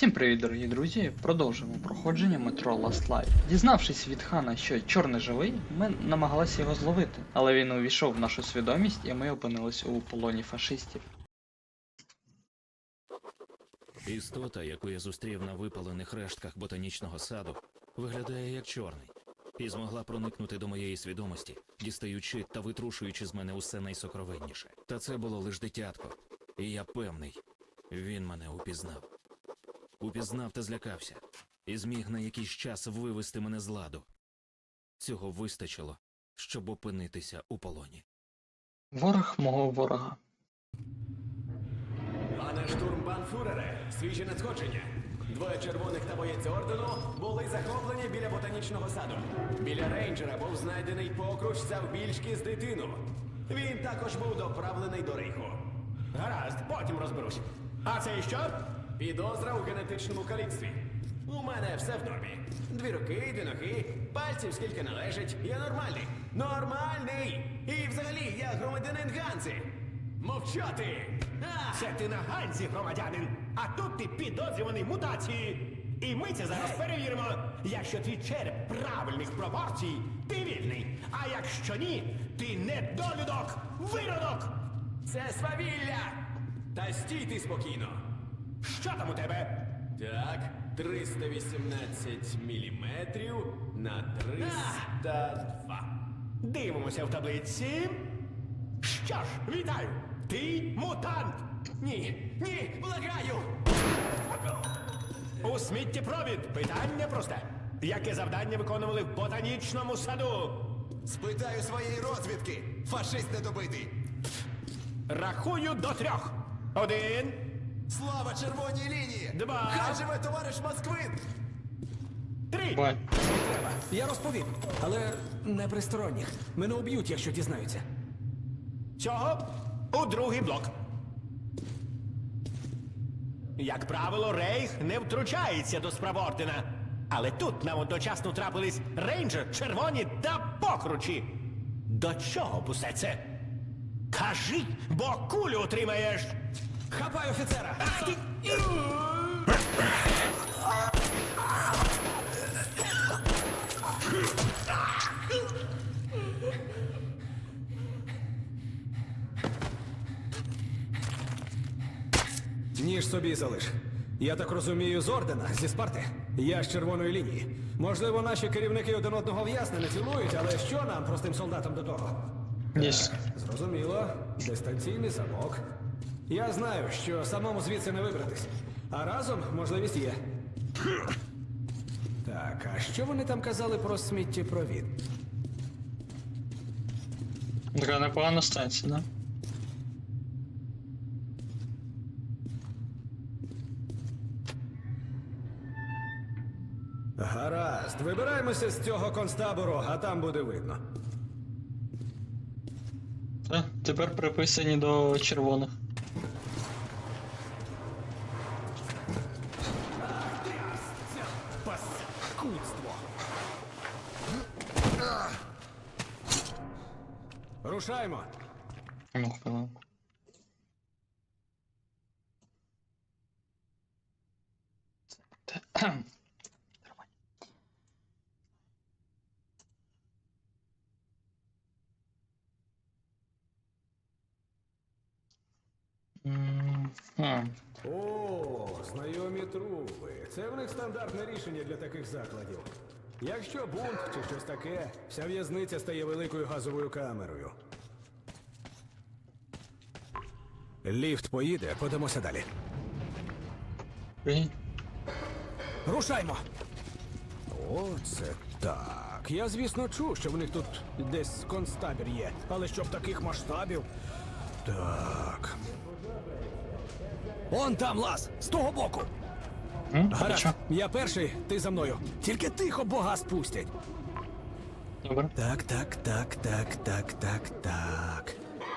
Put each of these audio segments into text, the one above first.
Всім привіт, дорогі друзі! Продовжуємо проходження метро Last Light. Дізнавшись від хана, що чорний живий, ми намагалися його зловити, але він увійшов в нашу свідомість і ми опинились у полоні фашистів. Істота, яку я зустрів на випалених рештках ботанічного саду, виглядає як чорний, і змогла проникнути до моєї свідомості, дістаючи та витрушуючи з мене усе найсокровенніше. Та це було лиш дитятко, і я певний, він мене упізнав. Упізнав та злякався, і зміг на якийсь час вивести мене з ладу. Цього вистачило, щоб опинитися у полоні. Ворог мого ворога. Пане штурмбанфюрере, свіжі надходження. Двоє червоних та боєць ордену були захоплені біля ботанічного саду. Біля рейнджера був знайдений покруч завбільшки з дитину. Він також був доправлений до рейху. Гаразд, потім розберусь. А це що? Підозра у генетичному каліцтві. У мене все в нормі. Дві руки, дві ноги, пальців скільки належить. Я нормальний. Нормальний! І взагалі я громадянин Ганзи. Мовчати! А! Це ти на Ганзі, громадянин, а тут ти підозрюваний мутації. І ми це зараз перевіримо. Якщо твій череп правильних пропорцій, ти вільний. А якщо ні, ти недолюдок, виродок. Це свавілля! Та стій ти спокійно. Що там у тебе? Так, 318 міліметрів на 302. Дивимося в таблиці. Що ж, вітаю! Ти мутант! Ні, ні, благаю! У сміттєпровід питання просте. Яке завдання виконували в ботанічному саду? Спитаю своєї розвідки. Фашист недобитий. Рахую до трьох. Один, Слава червоній лінії! Два. Хай живе товариш Москвин! три. Бай. Я розповім, але не при сторонніх. Мене уб'ють, якщо дізнаються. Цього у другий блок. Як правило, Рейх не втручається до справ ордена. Але тут нам одночасно трапились рейнджер, червоні та покручі. До чого б усе це? Кажи, бо кулю отримаєш. Хапай офіцера! Ах ти! Ніж собі залиш. Я так розумію, з ордена, зі Спарти. Я з червоної лінії. Можливо, наші керівники один одного в'ясне не цілують, але що нам, простим солдатам, до того? Єсть. Зрозуміло, дистанційний замок. Я знаю, що самому звідси не вибратись. А разом можливість є. Так, а що вони там казали про сміттєпровід? Така непогана станція, да? Гаразд, вибираємося з цього концтабору, а там буде видно. Та, тепер приписані до червоних. Рушаймо. Ну, хвилинку. О, знайомі труби. Це в них стандартне рішення для таких закладів. Якщо бунт чи щось таке, вся в'язниця стає великою газовою камерою. Ліфт поїде, подамося далі. окей. Рушаймо! О, це так. Я, звісно, чув, що в них тут десь концтабір є, але щоб таких масштабів. Так. Он там лаз, з того боку. М, Гаразд, що? я перший, ти за мною. Тільки тихо бога спустять. Добре. Так, так, так, так, так, так, так.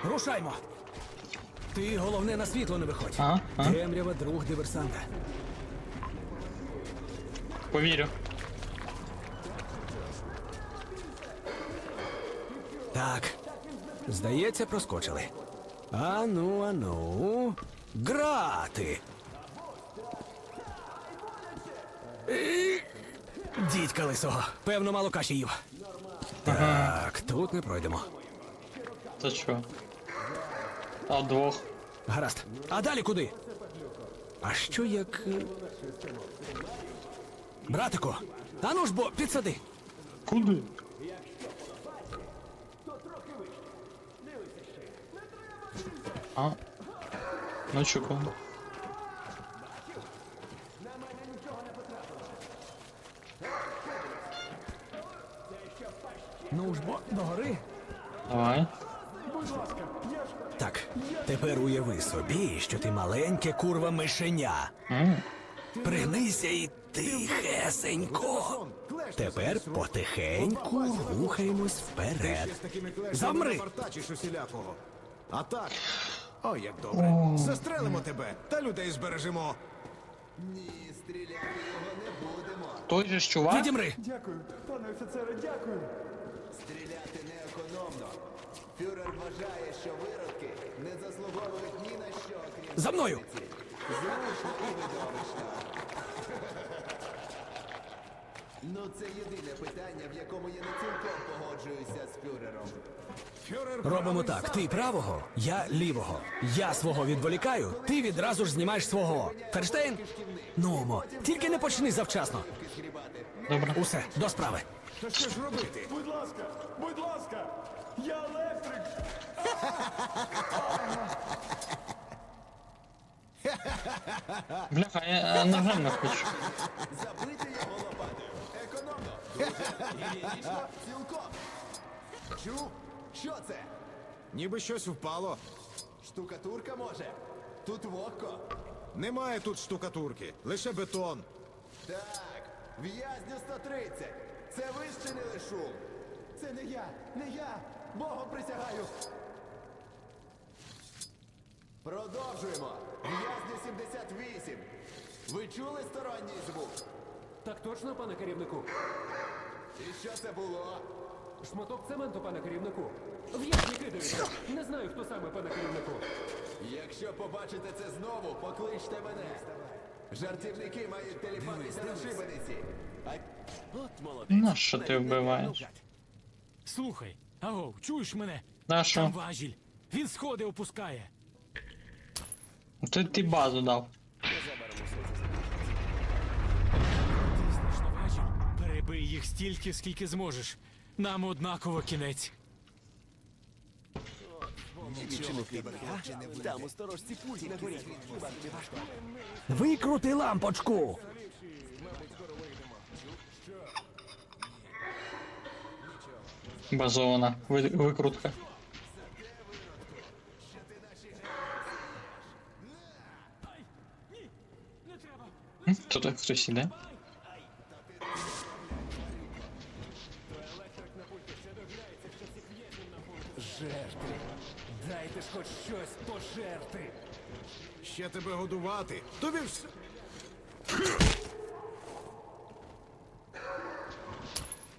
Рушаймо. Ти головне на світло не виходь. Ага, ага. Темрява друг диверсанта. Повірю. Так. Здається, проскочили. Ану, ану. Грати. Дідька лисого. Певно, мало каші їв. Так, тут не пройдемо. Та чо? А двох. Гаразд. А далі куди? А що як. е, Братику, а ну ж бо підсади. Куди? А? Ну чого? Ну ж бо догори. Давай. Так, тепер уяви собі, що ти маленьке курва мишеня. Пригнися і тихесенько. Тепер потихеньку рухаємось вперед. Замри! А так. О, як добре. Застрелимо тебе та людей збережемо. Ні, стріляти його не будемо. Той же ж чувак? Відімри! Стріляти неекономно. Фюрер вважає, що виродки не заслуговують ні на що, крім За мною! зручно і видовищно. Ну, це єдине питання, в якому я не цілком погоджуюся з фюрером. Робимо так: ти правого, я лівого. Я свого відволікаю, ти відразу ж знімаєш свого. Ферштейн? Ну, мо, тільки не почни завчасно. Добре. Усе, до справи. То що ж робити? Будь ласка, будь ласка, я електрик. Бляха, я е, ножем не хочу. Забити його лопатою. Економно. Гігієнічно, цілком. Чув? Що це? Ніби щось впало. Штукатурка може? Тут вогко. Немає тут штукатурки, лише бетон. Так, в'язню 130. Це ви щинили шум. Це не я, не я. Богом присягаю. Продовжуємо. В'язню 78. Ви чули сторонній звук? Так точно, пане керівнику. І що це було? Шматок цементу, пане керівнику. В'язні кидають. Не знаю, хто саме, пане керівнику. Якщо побачите це знову, покличте мене. Жартівники мають теліпатися на шибениці. А Нащо ти вбиваєш? Слухай, агов, чуєш мене? Нащо? Там важіль. Він сходи опускає. Ти, ти базу дав. Тиснеш на важіль, перебий їх стільки, скільки зможеш. Нам однаково кінець. Викрути лампочку! Базована. Ви, викрутка. Тут хтось іде? Жертви. Дайте ж хоч щось пожерти. Ще тебе годувати. Тобі ж.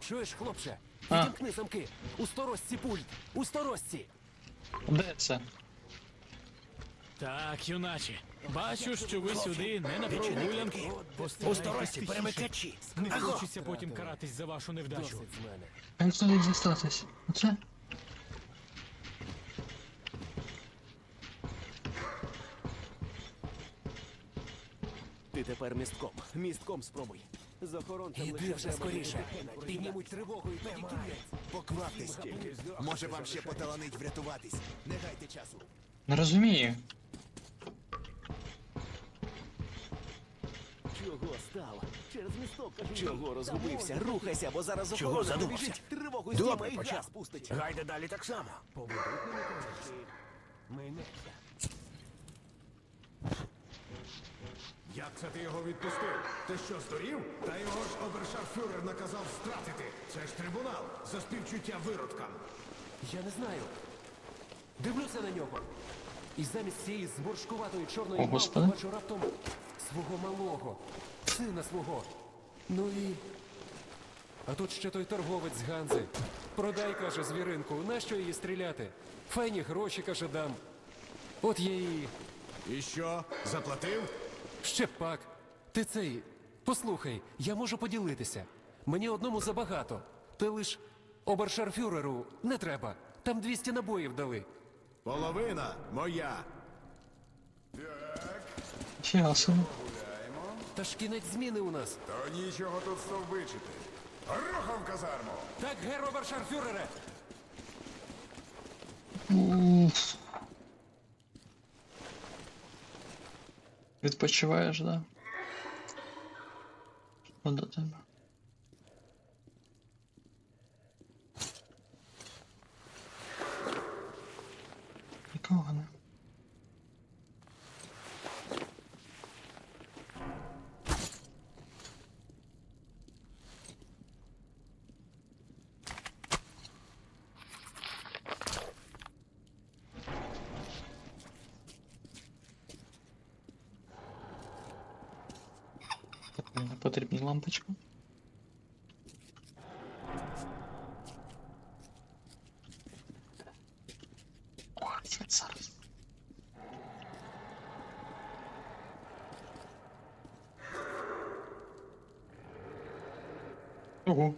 Чуєш, хлопче? Відімкни замки. У сторожці пульт. У сторожці. Де це? Так, юначе. Бачу, що ви сюди не на прогулянку. Постарайтесь перемикачі. Не хочеться потім каратись за вашу невдачу. Як туди дістатись? Оце? Ти тепер містком. Містком спробуй. З охоронцем Іди вже скоріше. Піднімуть тривогу і тоді кінець. покваптесь тільки. Може вам ще поталанить врятуватись. Не гайте часу. Не розумію. Чого стало? Через місток кажу. Чого розгубився? Рухайся, бо зараз Чого охорона задумався? тривогу Добре, зніме і почав. газ пустить. Гайде далі так само. Як це ти його відпустив? Ти що, здурів? Та його ж обершарфюрер наказав стратити. Це ж трибунал за співчуття виродкам. Я не знаю. Дивлюся на нього. І замість цієї зморшкуватої чорної О, Господи. бачу раптом свого малого, сина свого. Ну і. А тут ще той торговець з Ганзи. Продай, каже, звіринку, нащо її стріляти? Файні гроші, каже, дам. От я і. І що? Заплатив? Ще пак. Ти цей. Послухай, я можу поділитися. Мені одному забагато. Ти лиш обершарфюреру не треба. Там 200 набоїв дали. Половина моя. Фіга. Та ж кінець зміни у нас. То нічого тут стовбичити. Рухом казарму! Так, гер обершарфюрере! Уф. Відпочиваєш, да? Що до тебе? Нікого не. Так, мені не потрібна лампочка. Це зараз. Ого.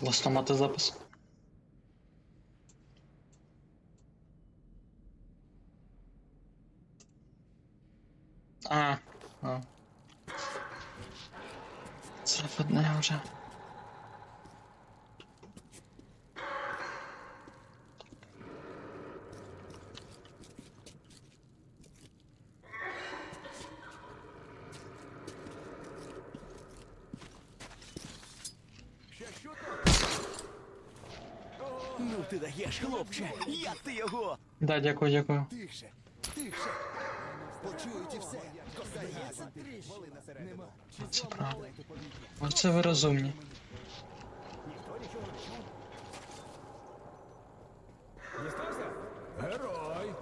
Класно мати запис. А, а. Це одне вже. Ну ти хлопче! Як ти його? Да, дякую, дякую. Тихше, тихше. Почують і все. Це правда. Оце ви розумні. Дістався? Герой!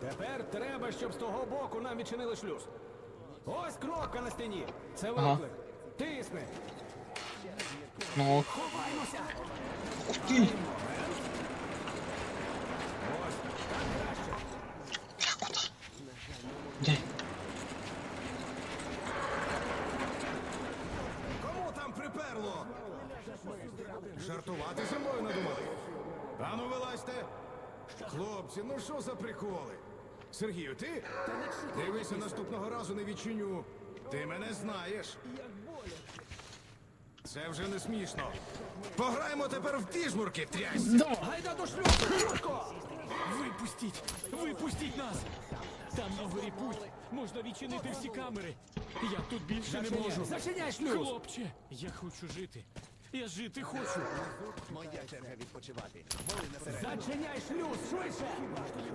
Тепер треба, щоб з того боку нам відчинили шлюз. Ось кнопка на стіні. Це Ага. виклик. Тисни. Ну. Ховаймося. ух ти! Я куди? Де? Кому там приперло? Жартувати зі мною надумали? Ану, вилазьте. Хлопці, ну що за приколи? Сергію, ти? Дивися, наступного разу не відчиню. Ти мене знаєш. Це вже не смішно. Пограємо тепер в піжмурки, трясь. Гайда до швидко! Випустіть! Випустіть нас! Там на горі пульт. Можна відчинити всі камери. Я тут більше не можу. Зачиняй шлюз! Хлопче, я хочу жити. Я жити хочу. Зачиняй шлюз, швидше!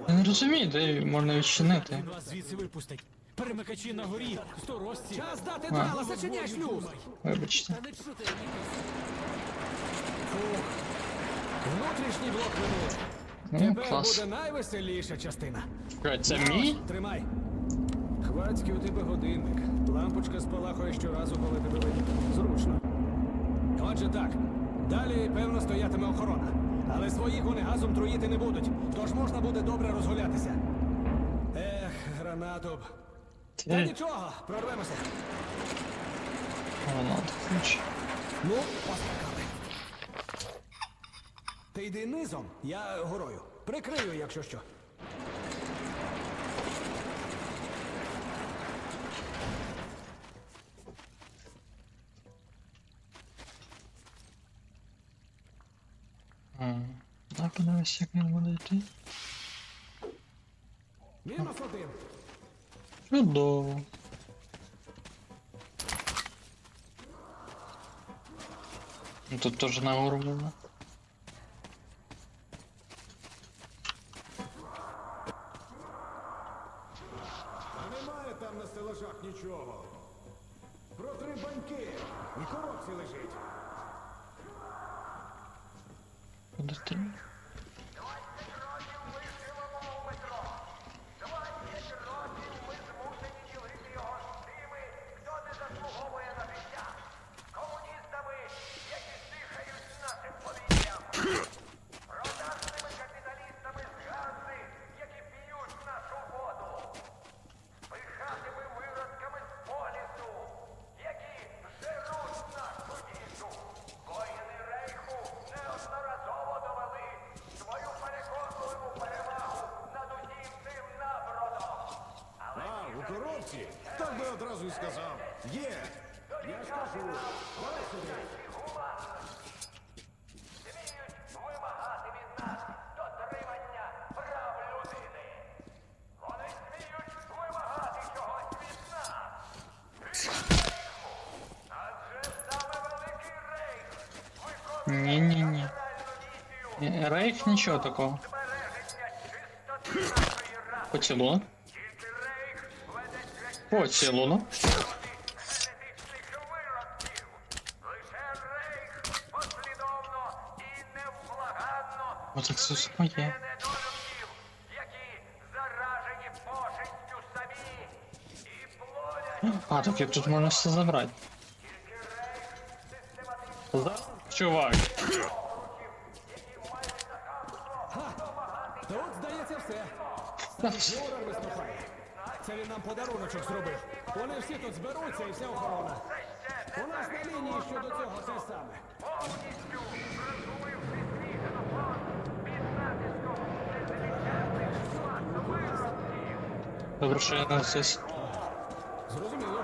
Я не розумію, де можна відчинити. Він вас звідси випустить. Перемикачі на горі, сторожці. Час дати драла, зачиняй шлюз! Вибачте. Внутрішній блок минулий. Ну, Тепер клас. буде найвеселіша частина. Чекай, Це мій? Тримай. Хвацький у тебе годинник. Лампочка спалахує щоразу, коли тебе видно. Зручно. Отже так. Далі, певно, стоятиме охорона. Але своїх вони газом труїти не будуть, тож можна буде добре розгулятися. Ех, гранату. Та нічого, прорвемося. воно ключ. Ну, поскакали. Ти йди низом, я горою. Прикрию, якщо що. Подивись, як він буде йти. Мінус один. Чудово. Ну, Тут теж на можна. А немає там на стелажах нічого. Про три баньки. І коробці лежить. Куди ти? Комуністами, які дихають нашим повітрям. Продажними капіталістами з Ганзи, які хлопці! Так би одразу і сказав. Є! Я ж кажу, давай сюди. Сміють вимагати від нас дотримання прав людини. Вони сміють вимагати чогось від нас. Адже саме великий рейх виконує Ні-ні-ні. місію Е, Рейх нічого такого. збереження чистоти нашої раси. Поцілунок. Тільки рейх веде Поцілунок. генетичних виродків. Лише рейх послідовно і невблаганно Оце все своє. недолюбків, які заражені пошестю самі і плодять А, так як тут можна все забрати. Зараз, Чувак. Тут, здається, все. Фюрер виступає. Це він нам подаруночок зробив. Вони всі тут зберуться і вся охорона. У нас на лінії щодо цього те саме. повністю розумивши свій генофон під натиском незвичайних масових виродків. Добре, що я на щось. Зрозуміло.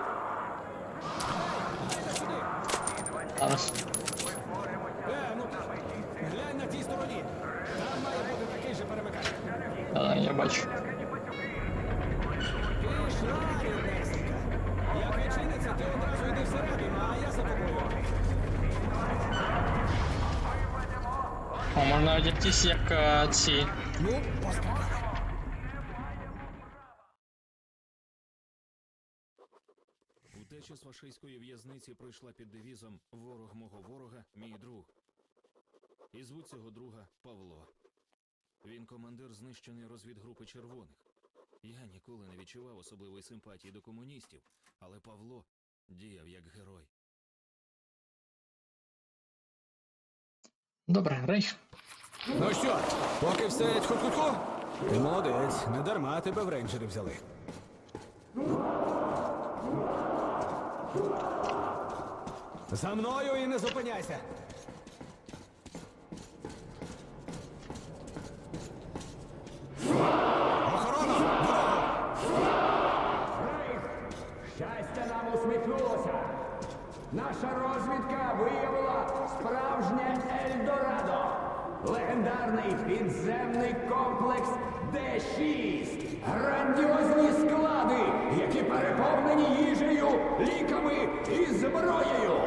Дайте сюди. Зараз. Е, ну ти глянь на тій стороні. Там має бути такий же перемикач. А, я бачу. Пішла, Рюбесика. Як відчиниться, ти одразу йди всередину, а я за тобою. О, можна одягтись як е, ці. Ну. Утеча з фашистської в'язниці пройшла під девізом Ворог мого ворога, мій друг. І звуть цього друга Павло. Він командир знищеної розвідгрупи червоних. Я ніколи не відчував особливої симпатії до комуністів, але Павло діяв як герой. Добре, рейх. Ну що, поки все тьху-тьху-тьху? Ти молодець, не дарма тебе в рейнджери взяли. За мною і не зупиняйся. Легендарний підземний комплекс Д-6. Грандіозні склади, які переповнені їжею, ліками і зброєю.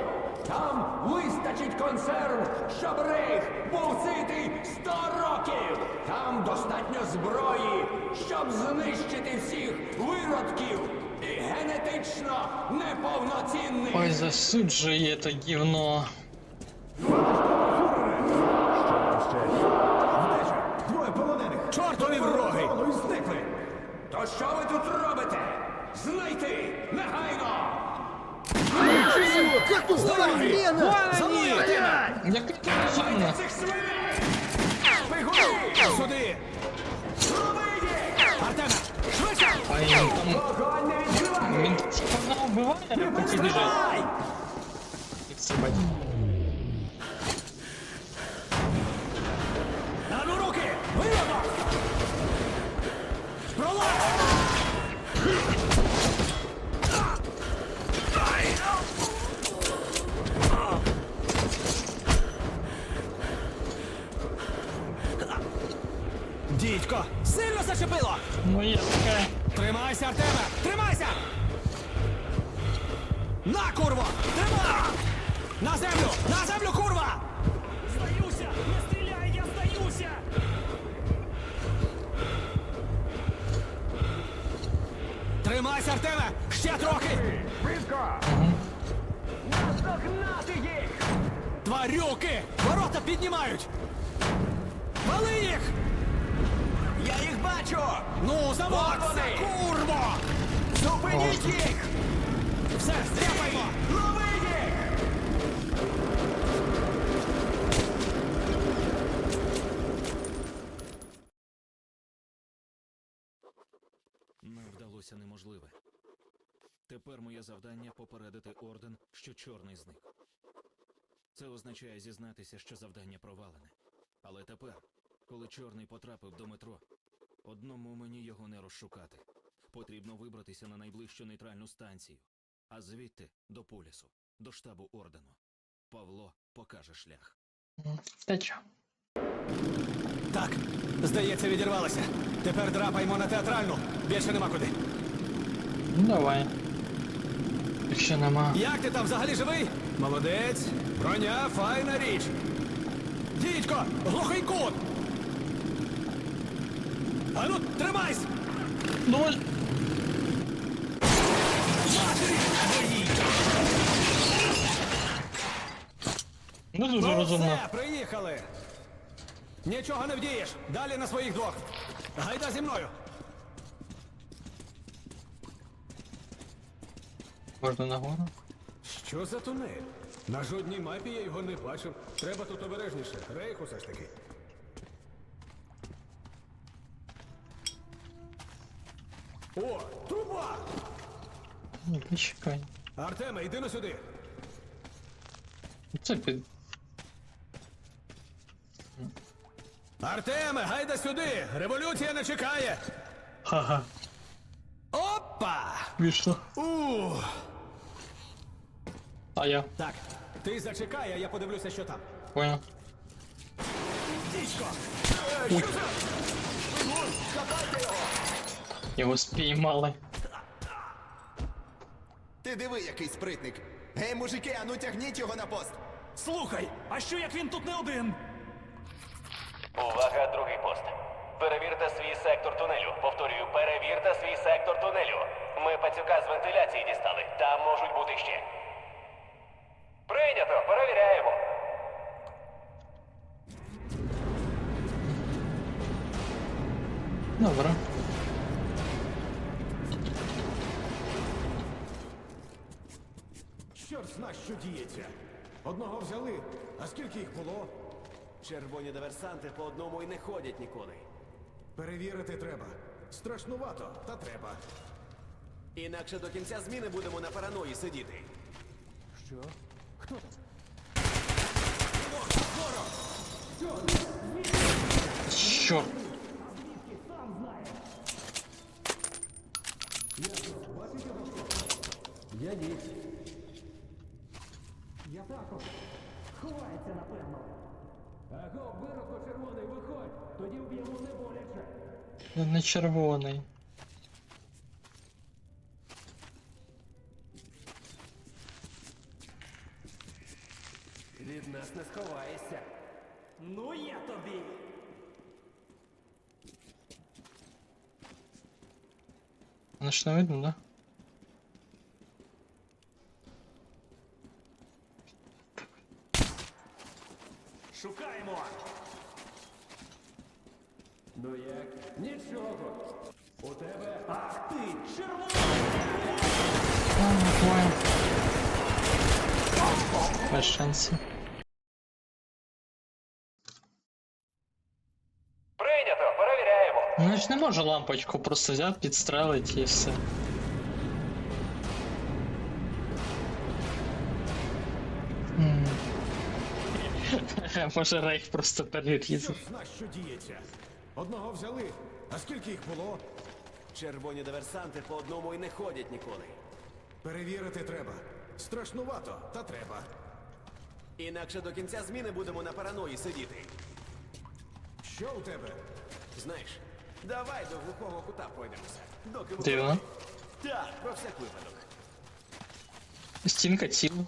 Там вистачить консерв, щоб рейх був ситий 100 років. Там достатньо зброї, щоб знищити всіх виродків і генетично неповноцінних. Ой, засуджує це гівно. Двоє полонених! Чортові вроги! І зникли! То що ви тут робите? Знайти негайно! Як ти розумна? Цих свиней! Сюди! Артеме, швидше! А він там. Вогонь не відкривай! Він там шпана вбиває, поки біжить. Стріляй! Дідько! Сильно зачепило! Ну є таке. Тримайся, Артеме! Тримайся! На, курво! Тримай! На землю! На землю, курва! Здаюся! Не стріляй, я здаюся! Тримайся, Артеме! Ще трохи! Швидко! Наздогнати їх! Тварюки! Ворота піднімають! Вали їх! Бачу! Ну, заводься, вони! курво! Зупиніть їх! Все, стряпаймо! Лови їх! Нам вдалося неможливе. Тепер моє завдання попередити орден, що чорний зник. Це означає зізнатися, що завдання провалене. Але тепер, коли чорний потрапив до метро, одному мені його не розшукати. Потрібно вибратися на найближчу нейтральну станцію, а звідти до полісу, до штабу ордену. Павло покаже шлях. Теча. Так, здається, відірвалося. Тепер драпаємо на театральну. Більше нема куди. Ну давай. Якщо нема. Як ти там взагалі живий? Молодець. Броня файна річ. Дідько, глухий кут. Ану, тримайся! Ну. Ну дуже Ну розумно. все, приїхали. Нічого не вдієш. Далі на своїх двох. Гайда зі мною. Можна нагору. Що за тунель? На жодній мапі я його не бачив. Треба тут обережніше. Рейх усе ж таки. О, труба! Ні, почекай. Артеме, йди на сюди. Це під. Артеме, гайда сюди! Революція не чекає! Ха-ха. Опа! Вийшло. Ух! А я. Так, ти зачекай, а я подивлюся, що там. Понял. Дідько! Його спіймали. Ти диви, який спритник. Гей, мужики, ану тягніть його на пост. Слухай, а що як він тут не один? Увага, другий пост. Перевірте свій сектор тунелю. Повторюю, перевірте свій сектор тунелю. Ми пацюка з вентиляції дістали. Там можуть бути ще. Прийнято, перевіряємо. Добре. Чорт зна, що діється. Одного взяли, а скільки їх було? Червоні диверсанти по одному і не ходять ніколи. Перевірити треба. Страшнувато, та треба. Інакше до кінця зміни будемо на параної сидіти. Чорт. Аго, виросло червоний, виходь! Тоді вб'ємо не боляче. Я не червоний. Від нас не сховаєшся. Ну я тобі. Ж не видно, да? Шукаємо. Ну як? Нічого. У тебе Ах ти, червоний! А, понял. Без шансів. Прийнято, перевіряємо. Можу лампочку просто взяти, підстрелити і все. Може рейх просто перерізав. Що діється. Одного взяли, а скільки їх було? Червоні диверсанти по одному і не ходять ніколи. Перевірити треба. Страшнувато, та треба. Інакше до кінця зміни будемо на параної сидіти. Що у тебе? Знаєш, давай до глухого кута пройдемося. Доки Дивно. Так, про всяк випадок. Стінка ціла.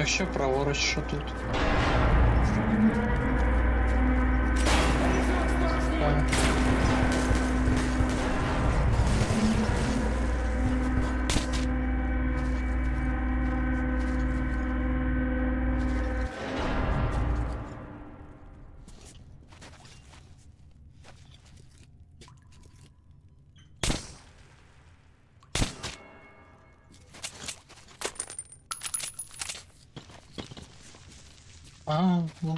Якщо праворуч, що тут? Понял. А, ну.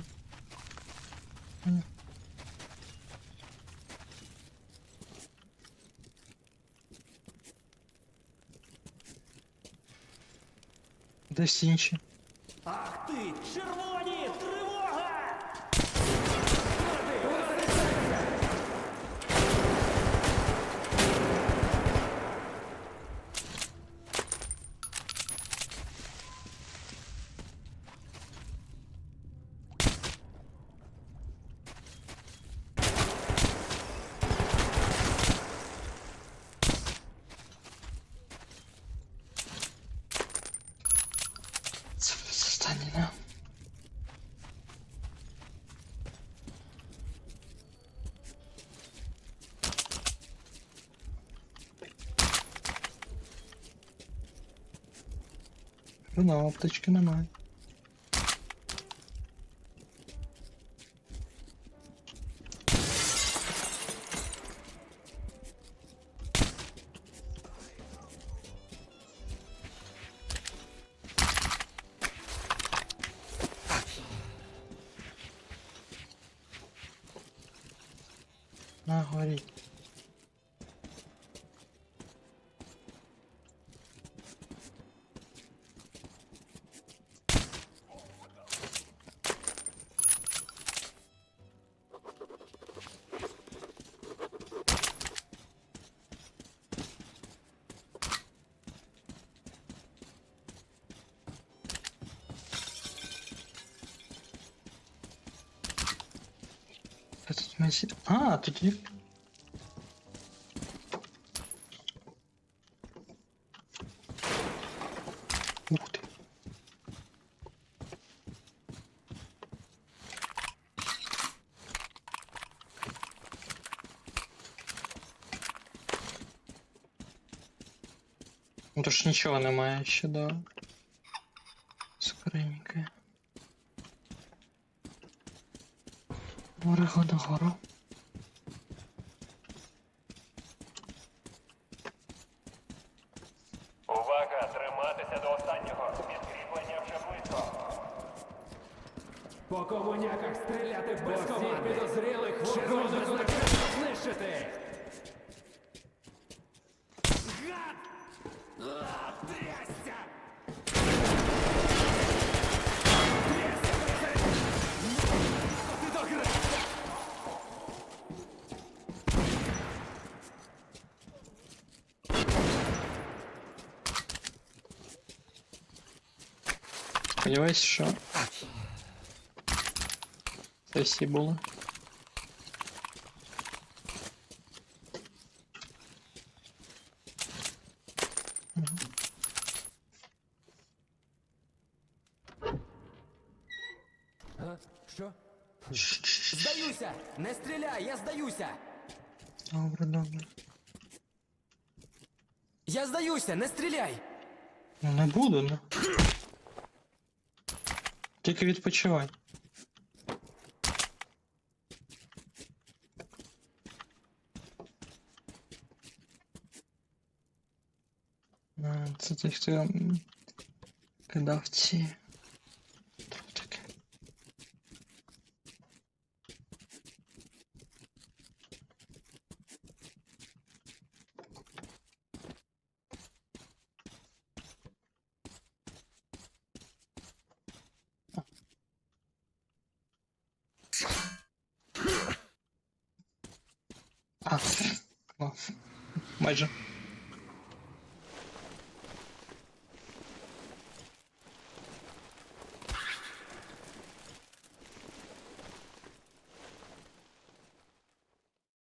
Десь інші. Ах ти, червоні! Тривога! Це останнє, не? Ну, аптечки немає. Та тут ми сі- А, тут є. Ух ти. Ну, Тож нічого немає ще до скриньки. Мориго догору. Увага! Триматися до останнього! Підкріплення вже близько! По комуняках стріляти без команди. підозрілих червоних знищити. Сподіваюсь, що це всі були. А? Що? Здаюся! Не стріляй, я здаюся! Добре, добре. Я здаюся, не стріляй! Ну не буду, ну. Тільки відпочивай. А, Це той, хто м, кидав ці.